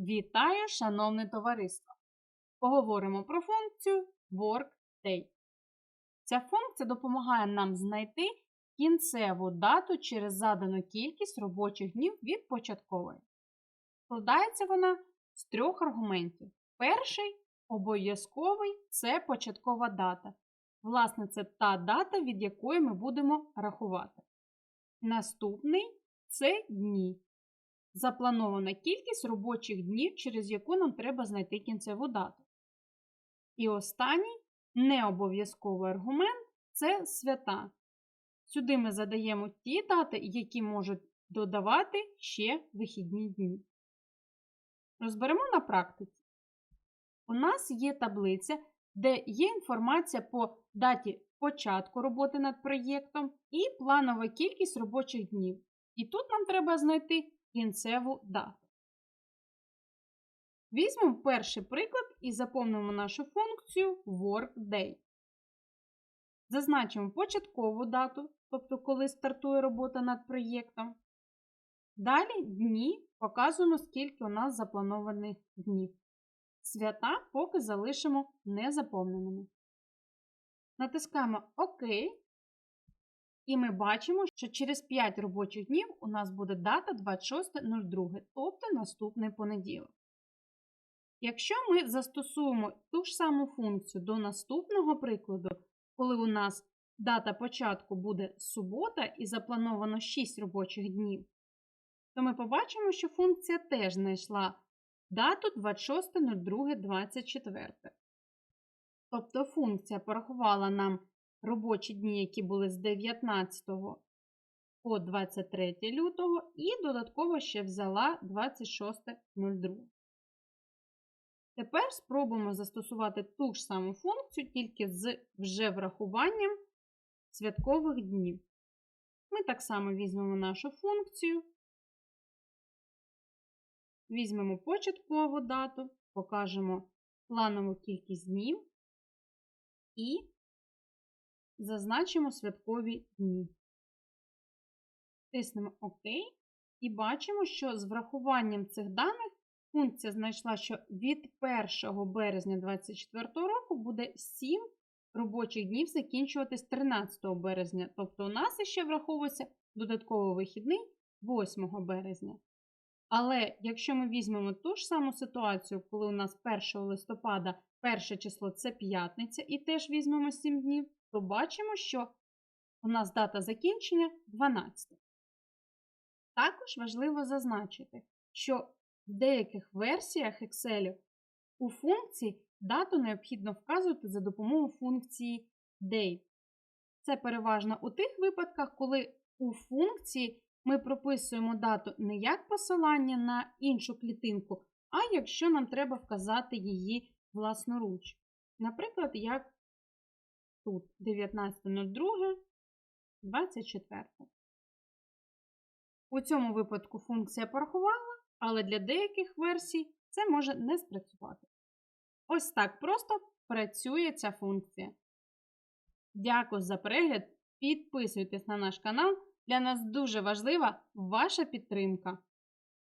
Вітаю, шановне товариство! Поговоримо про функцію WorkDay. Ця функція допомагає нам знайти кінцеву дату через задану кількість робочих днів від початкової. Складається вона з трьох аргументів. Перший обов'язковий це початкова дата. Власне, це та дата, від якої ми будемо рахувати. Наступний це дні. Запланована кількість робочих днів, через яку нам треба знайти кінцеву дату. І останній необов'язковий аргумент це свята. Сюди ми задаємо ті дати, які можуть додавати ще вихідні дні. Розберемо на практиці. У нас є таблиця, де є інформація по даті початку роботи над проєктом і планова кількість робочих днів. І тут нам треба знайти кінцеву дату. Візьмемо перший приклад і заповнимо нашу функцію WorkDay. Зазначимо початкову дату, тобто коли стартує робота над проєктом. Далі дні показуємо, скільки у нас запланованих днів. Свята поки залишимо незаповненими. Натискаємо ОК. І ми бачимо, що через 5 робочих днів у нас буде дата 26.02, тобто наступний понеділок. Якщо ми застосуємо ту ж саму функцію до наступного прикладу, коли у нас дата початку буде субота і заплановано 6 робочих днів, то ми побачимо, що функція теж знайшла дату 26.02.24. Тобто функція порахувала нам робочі дні, які були з 19 по 23 лютого, і додатково ще взяла 26.02. Тепер спробуємо застосувати ту ж саму функцію, тільки з вже врахуванням святкових днів. Ми так само візьмемо нашу функцію, візьмемо початкову дату, покажемо планову кількість днів і зазначимо святкові дні. Тиснемо ОК і бачимо, що з врахуванням цих даних функція знайшла, що від 1 березня 2024 року буде 7 робочих днів закінчуватись 13 березня. Тобто у нас ще враховується додатковий вихідний 8 березня. Але якщо ми візьмемо ту ж саму ситуацію, коли у нас 1 листопада перше число це п'ятниця, і теж візьмемо 7 днів, то бачимо, що у нас дата закінчення 12. Також важливо зазначити, що в деяких версіях Excel у функції дату необхідно вказувати за допомогою функції date. Це переважно у тих випадках, коли у функції ми прописуємо дату не як посилання на іншу клітинку, а якщо нам треба вказати її власноруч. Наприклад, як тут 19.02.24. У цьому випадку функція порахувала, але для деяких версій це може не спрацювати. Ось так просто працює ця функція. Дякую за перегляд. Підписуйтесь на наш канал. Для нас дуже важлива ваша підтримка.